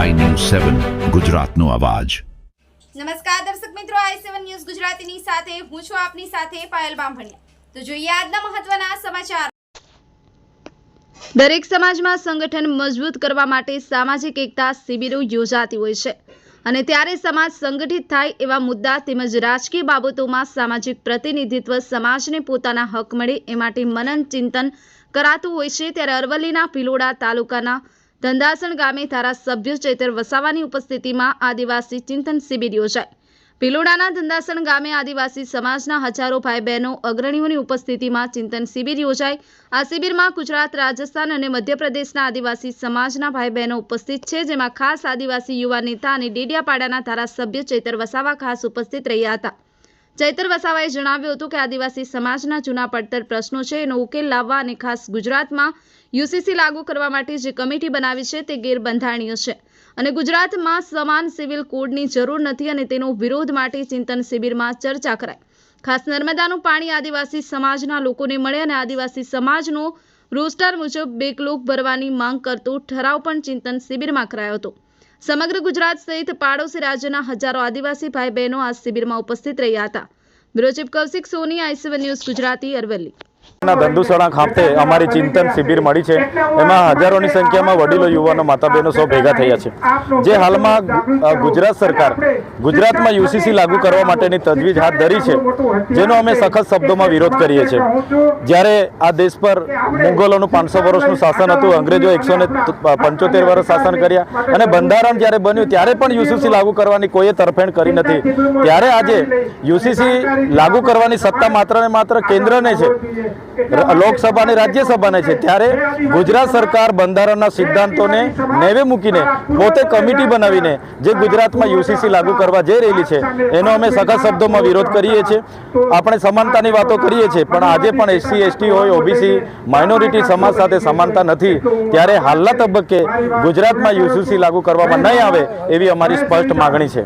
સેવન, ગુજરાતનો અવાજ. નમસ્કાર દર્શક મિત્રો, આઈ સેવન ન્યૂઝ ગુજરાતીની સાથે હું છું આપની સાથે પાયલ બામભણિયા. તો જોઈએ આજના મહત્વના સમાચાર. દરેક સમાજમાં સંગઠન મજબૂત કરવા માટે સામાજિક એકતા શિબિરો યોજાતી હોય છે. અને ત્યારે સમાજ સંગઠિત થાય એવા મુદ્દા તેમજ રાજકીય બાબતોમાં સામાજિક પ્રતિનિધિત્વ સમાજને પોતાના હક મળે એ માટે મનન ચિંતન કરાતું હોય છે. ત્યારે અરવલ્લીના ભિલોડા તાલુકાના ધંધાસણ ગામે ધારાસભ્ય ચૈતર વસાવાની ઉપસ્થિતિમાં આદિવાસી ચિંતન શિબિર યોજાઈ ભિલોડાના ધંધાસણ ગામે આદિવાસી સમાજના હજારો ભાઈ બહેનો અગ્રણીઓની ઉપસ્થિતિમાં ચિંતન શિબિર યોજાઈ આ શિબિરમાં ગુજરાત, રાજસ્થાન અને મધ્યપ્રદેશના આદિવાસી સમાજના ભાઈ બહેનો ઉપસ્થિત છે, જેમાં ખાસ આદિવાસી યુવા નેતા અને ડેડિયાપાડાના ધારાસભ્ય ચૈતર વસાવા ખાસ ઉપસ્થિત રહ્યા હતા. ચૈતર વસાવાએ જણાવ્યું હતું કે આદિવાસી સમાજના જૂના પડતર પ્રશ્નો છે, એનો ઉકેલ લાવવા અને ખાસ ગુજરાતમાં યુસીસી લાગુ કરવા માટે જે કમિટી બનાવી છે તે ગેરબંધારણીય છે. અને ગુજરાતમાં સમાન સિવિલ કોડની જરૂર નથી અને તેનો વિરોધ માટે ચિંતન શિબિરમાં ચર્ચા કરાઈ. ખાસ નર્મદાનું પાણી આદિવાસી સમાજના લોકોને મળે અને આદિવાસી સમાજનો રોસ્ટર મુજબ બેકલોક ભરવાની માંગ કરતો ઠરાવ પણ ચિંતન શિબિરમાં કરાયો હતો. સમગ્ર ગુજરાત સહિત પાડોશી રાજ્યના હજારો આદિવાસી ભાઈ બહેનો આ શિબિરમાં ઉપસ્થિત રહ્યા હતા. Bureau Kaushik Soni I C one news Gujarati Aravalli. ના ધંધુસણા ખાતે અમારી ચિંતન શિબિર મળી છે. એમાં હજારોની સંખ્યામાં વડીલો, યુવાનો માતા બહેનો સૌ ભેગા થયા છે. જે હાલમાં ગુજરાત સરકાર ગુજરાતમાં યુસીસી લાગુ કરવા માટેની તજવીજ હાથ ધરી છે, જેનો અમે સખત શબ્દોમાં વિરોધ કરીએ છીએ. જ્યારે આ દેશ પર મુગલોનું પાંચસો વર્ષનું શાસન હતું અંગ્રેજો એકસો ને પંચોતેર વર્ષ શાસન કર્યા અને બંધારણ જ્યારે બન્યું, ત્યારે પણ યુસીસી લાગુ કરવાની કોઈએ તરફેણ કરી નથી. ત્યારે આજે યુસીસી લાગુ કરવાની સત્તા માત્ર ને માત્ર કેન્દ્રને છે. લોકસભા અને રાજ્યસભાને છે. ત્યારે ગુજરાત સરકાર બંધારણના સિદ્ધાંતોને નેવે મૂકીને પોતે કમિટી બનાવીને જે ગુજરાતમાં યુસીસી લાગુ કરવા જઈ રહેલી છે એનો અમે સખત શબ્દોમાં વિરોધ કરીએ છીએ. આપણે સમાનતાની વાતો કરીએ છીએ પણ આજે પણ એસસી એસટી હોય ઓબીસી માઇનોરિટી સમાજ સાથે સમાનતા નથી. ત્યારે હાલના તબક્કે ગુજરાતમાં યુસીસી લાગુ કરવામાં નહીં આવે એવી અમારી સ્પષ્ટ માગણી છે.